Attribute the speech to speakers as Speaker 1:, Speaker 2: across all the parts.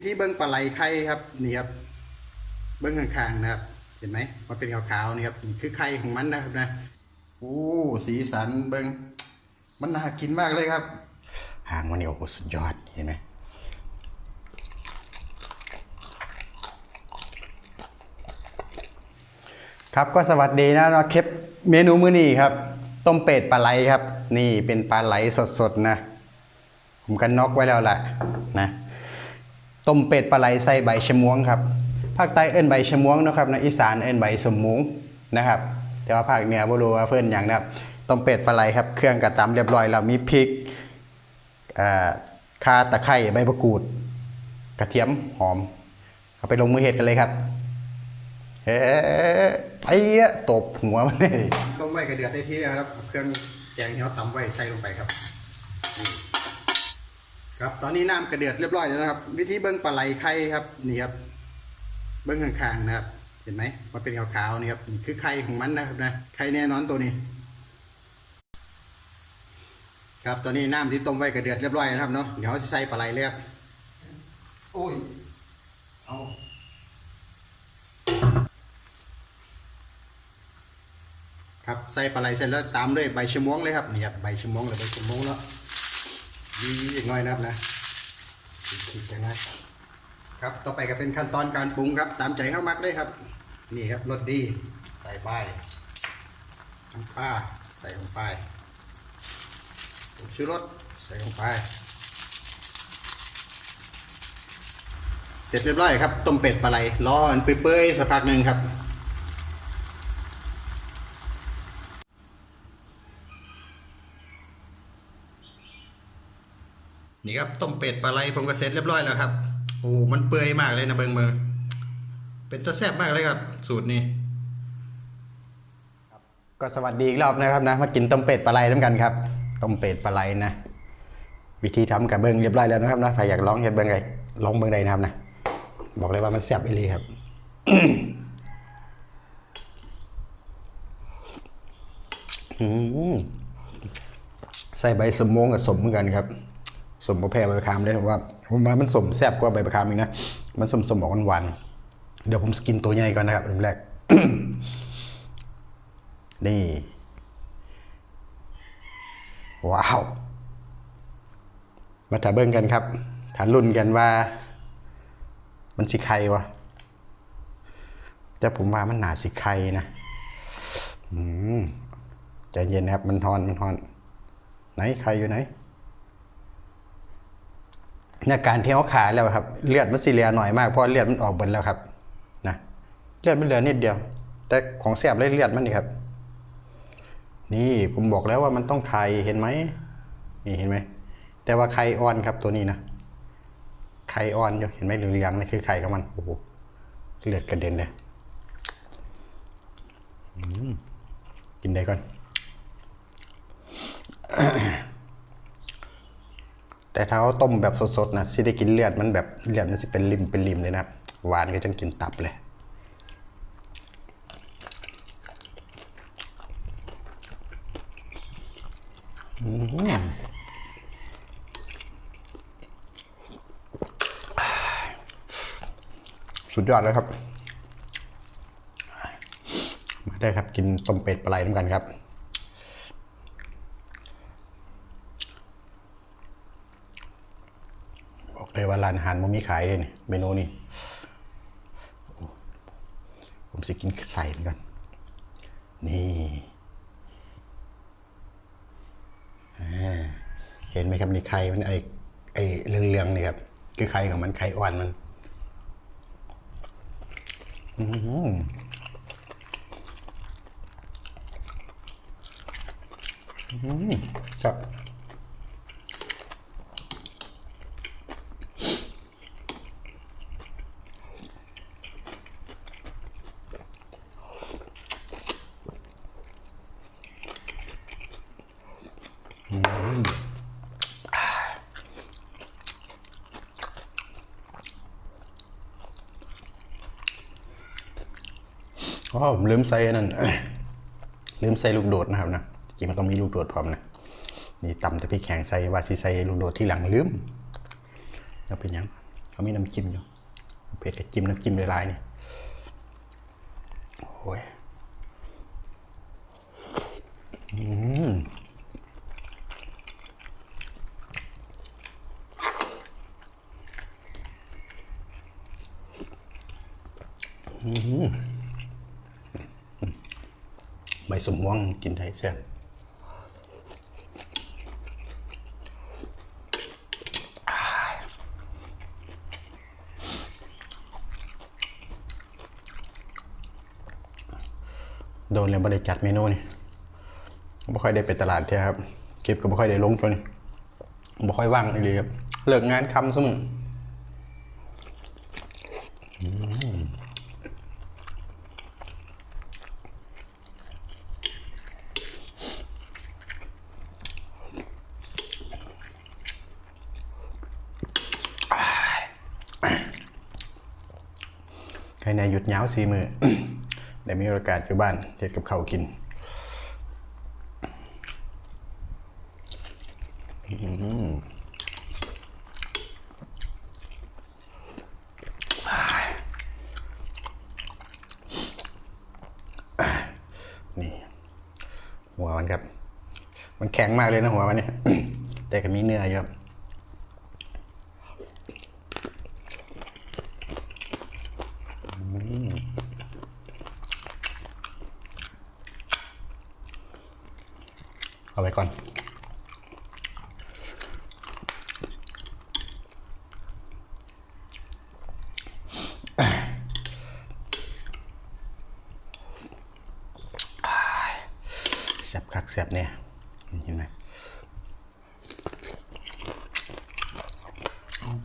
Speaker 1: วิธีเบิ้งปลาไหลไข่ครับนี่ครับ เบิ้งข้างๆนะครับ เห็นไหมมันเป็นขาวๆนี่ครับนี่คือไข่ของมันนะครับนะโอ้สีสันเบิ้งมันน่ากินมากเลยครับ หางมันนี่โอ้โหสุดยอดเห็นไหมครับก็สวัสดีนะเราเคปเมนูมื้อนี้ครับ ต้มเป็ดปลาไหลครับ นี่เป็นปลาไหลสดๆนะ ผมกันน็อกไว้แล้วแหละนะ ต้มเป็ดปลาไหลใส่ใบชะมวงครับภาคใต้เอิ้นใบชะมวงนะครับนะอีสานเอิ้นใบสมมุงนะครับ แต่ว่าภาคเหนือบ่รู้ว่าเพิ่นอย่างนะครับต้มเป็ดปลาไหลครับเครื่องกระตำเรียบร้อยแล้วมีพริกเอ่อข่าตะไคร้ใบมะกรูด กระเทียมหอมเอาไปลงมือเฮ็ดกันเลยครับเฮ้ไอ้เหี้ยตบหัวมันเลยต้มไว้กระเดือดได้ที่แล้วครับเครื่องแกงที่เราตำไว้ใส่ลงไปครับ ครับตอนนี้น้ำกระเดือดเรียบร้อยแล้วนะครับ วิธีเบิ้งปลาไหลไข่ครับนี่ครับเบิ้งข้างๆนะครับ เห็นไหมมันเป็นขาวๆนี่ครับนี่คือไข่ของมันนะครับนะไข่แน่นอนตัวนี้ ครับตอนนี้น้ำที่ต้มไว้กระเดือดเรียบร้อยแล้วครับเนาะเดี๋ยวเราจะใส่ปลาไหลเลยครับโอ้ยเอาครับใส่ปลาไหลเสร็จแล้วตามด้วยใบชะม่วงเลยครับนี่ครับใบชะม่วงหรือใบชะม่วงเนาะยีอีกหน่อยนะครับนะขีดนะครับ ต่อไปก็เป็นขั้นตอนการปรุงครับ ตามใจเข้ามักเลยครับ นี่ครับรสดี ใส่ไปน้ำปลาใส่ลงไปผงชูรสใส่ลงไป เสร็จเรียบร้อยครับ ต้มเป็ดปลาไหลรอนเปื่อยๆสักพักหนึ่งครับ นี่ครับต้มเป็ดปลาไหลผมก็เสร็จเรียบร้อยแล้วครับโอ้มันเปื่อยมากเลยนะเบิงมือเป็นตัวแซ่บมากเลยครับ สูตรนี้ก็สวัสดีอีกรอบนะครับนะมากินต้มเป็ดปลาไหลน้ำกันครับต้มเป็ดปลาไหลนะ วิธีทำกับเบิงเรียบร้อยแล้วนะครับนะใครอยากลองเห็ดเบิงไงลองเบิงใดนะครับนะบอกเลยว่ามันแซ่บอีหลีครับใส่ใบสมโมงกับสมเหมือนกันครับ สมประแพรใบประคามเลยผมว่าผมว่ามันสมแซ่บกว่าใบประคามอีกนะ มันสมสมบอกหวานเดี๋ยวผมสกินตัวใหญ่ก่อนนะครับอันดับแรกนี่ว้าว มาถาเบิ้งกันครับถารุ่นกันว่า มันสิใครวะแต่ผมว่ามันหนาสิใครนะอืมใจเย็นนะครับ มันทอนมันทอน ไหนใครอยู่ไหน เนี่ยการที่เขาขาแล้วครับ เลือดมันสีเหลือหน่อยมากเพราะเลือดมันออกเบิดแล้วครับนะเลือดมันเหลือนิดเดียว แต่ของแสบเลยเลือดมันนี่ครับ นี่ผมบอกแล้วว่ามันต้องไข่เห็นไหมนี่เห็นไหมแต่ว่าไข่อ่อนครับตัวนี้นะไข่อ่อนอยู่เห็นไหมเหลืองๆนี่คือไข่ของมันโอ้โหเลือดกระเด็นเลยกินได้ก่อน แต่ถ้าเขาต้มแบบสดๆนะสิได้กินเลือดมันแบบเลือดมันสิเป็นริมเป็นริมเลยนะหวานก็จนกินตับเลยสุดยอดเลยครับ มาได้ครับกินต้มเป็ดปลาไหลน้ำกันครับ บอกเลยว่าร้านอาหาร มันมีขายเลยนี่เมนูนี้ผมสิกินใส่มันก่อนนี่เห็นไหมครับนี่ไข่มันไอไอเรืองๆนี่ครับ คือไข่ของมันไข่อ่อนมันอื้อหืออื้อหือครับ อ๋อผมลืมใส่นั่นลืมใส่ลูกโดดนะครับนะจริงมันต้องมีลูกโดดพร้อมนะนี่ตำแต่พี่แข็งใส่ว่าสิใส่ลูกโดดที่หลังลืมแล้วเป็นยังเขามีน้ำจิ้มอยู่เผ็ดกับจิ้มน้ำจิ้มลายๆนี่โอ้ยอืมอืม สมม่วงกินได้แซ่บโดนเลยไม่ได้จัดเมนูนี่ไม่ค่อยได้ไปตลาดเท่ครับ เก็บก็ไม่ค่อยได้ลงตัวนี่ไม่ค่อยว่างเลยครับ เลิกงานคำสมอ ในหยุดยาวสีมือได้มีโอกาสอยู่บ้านเฮ็ดกับข้าวกินนี่ หัวมันครับ มันแข็งมากเลยนะหัวมันเนี่ยแต่ก็มีเนื้ออยู่ครับ เอาไว้ก่อนแซ่บคักแซ่บเนี่ยเห็นไหม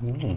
Speaker 1: อืม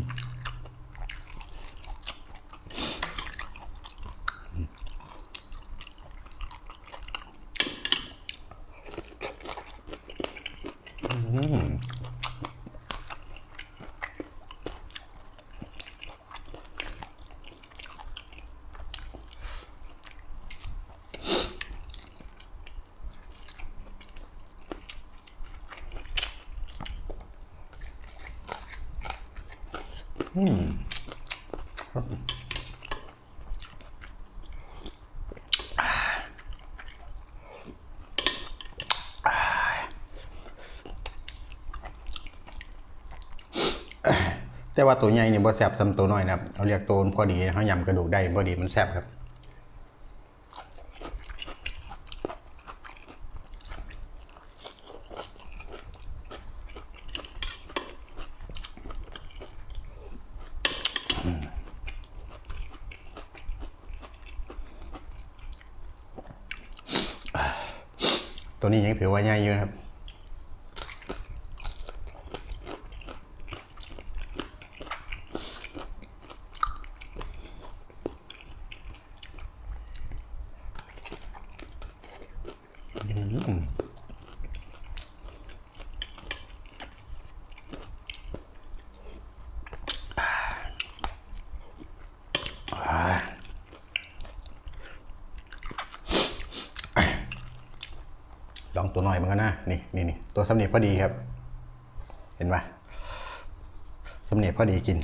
Speaker 1: แต่ว่าตัวใหญ่เนี่ยบ่แซ่บซ้ำตัวน้อยนะครับเราเรียกตัวพอดีเขายำกระดูกได้พอดีมันแซ่บครับ ตัวนี้ยังถือว่าใหญ่อยู่นะครับ ลองตัวหน่อยมันก็นะนี่นี่นี่ตัวสำเนียพอดีครับ เห็นไหมสำเนียพอดีกิน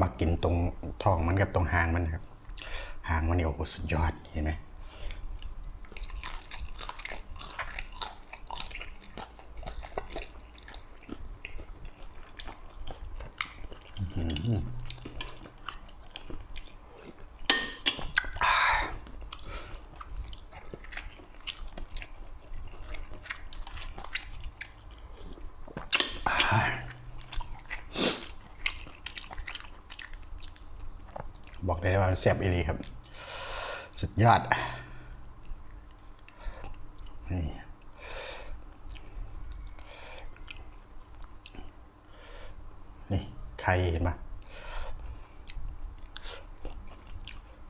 Speaker 1: มากินตรงท้องมันกับตรงหางมันครับ หางมันเนี่ยโอ้โหสุดยอดเห็นไหม เลยว่าแซ่บอีหลีครับ สุดยอดนี่นี่ไข่เห็นปะ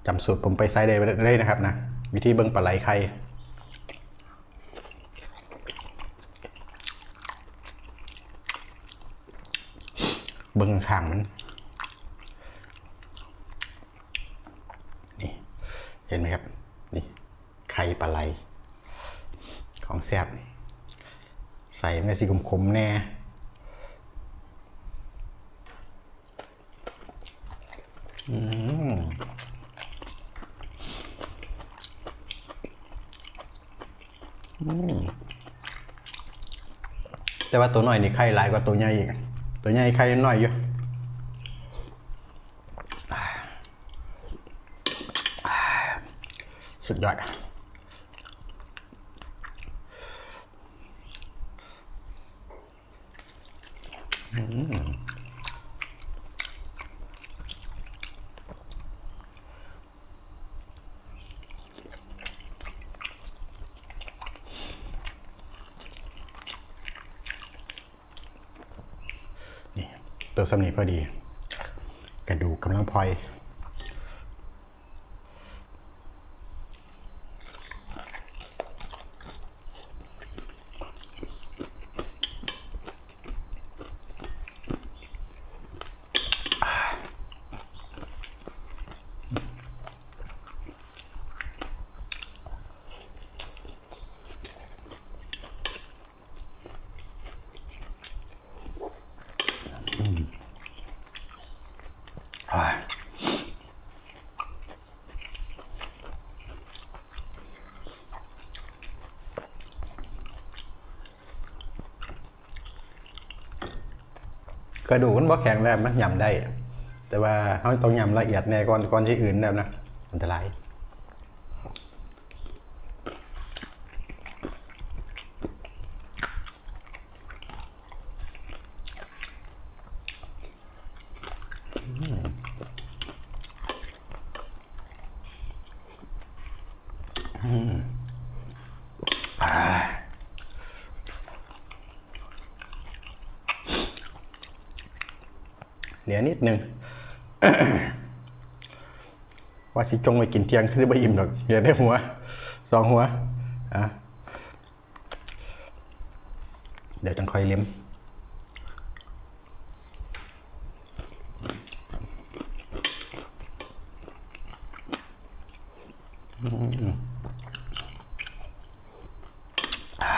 Speaker 1: จำสูตรผมไปไซด์ได้เลยนะครับนะ วิธีเบิ้งปลาไหลไข่เบิ้งข้างมัน เห็นไหมครับ นี่ไข่ปลาไหล ของแซ่บใส่ในสีขมๆแน่อืมแต่ว่าตัวน้อยนี่ไข่หลายกว่าตัวใหญ่อีก ตัวใหญ่ไข่น้อยอยู่ สุดยอดนี่ตัวสำนีพอดี กระดูกกำลังพลอย อ่า กระดูกมันบ่แข็งแล้วมันยำได้ แต่ว่าเขาต้องยำละเอียดแน่ก่อนก่อนที่อื่นแล้วนะอันตราย เหลือนิดหนึ่งว่าสิจงไปกินเที่ยงคือไปอิ่มหรอกเดี๋ยได้หัวสองหัวอะเดี๋ยวจังค่อยเลี้ยมอืมอ่า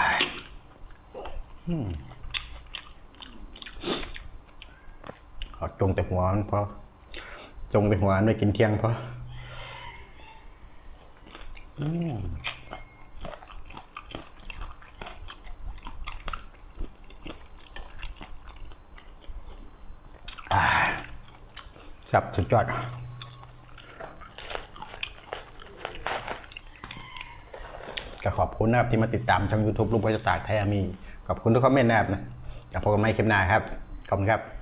Speaker 1: อืม เอาจงแต่ หัวมันพอจงแต่หัวมันไม่กินเที่ยงพอจับสุดยอดก็ขอบคุณนะครับที่มาติดตามช่อง YouTube ลูกวัชตากไทยอามี ขอบคุณทุกคอมเมนต์นะครับนะกับพบกันใหม่คลิปหน้าครับ ขอบคุณครับ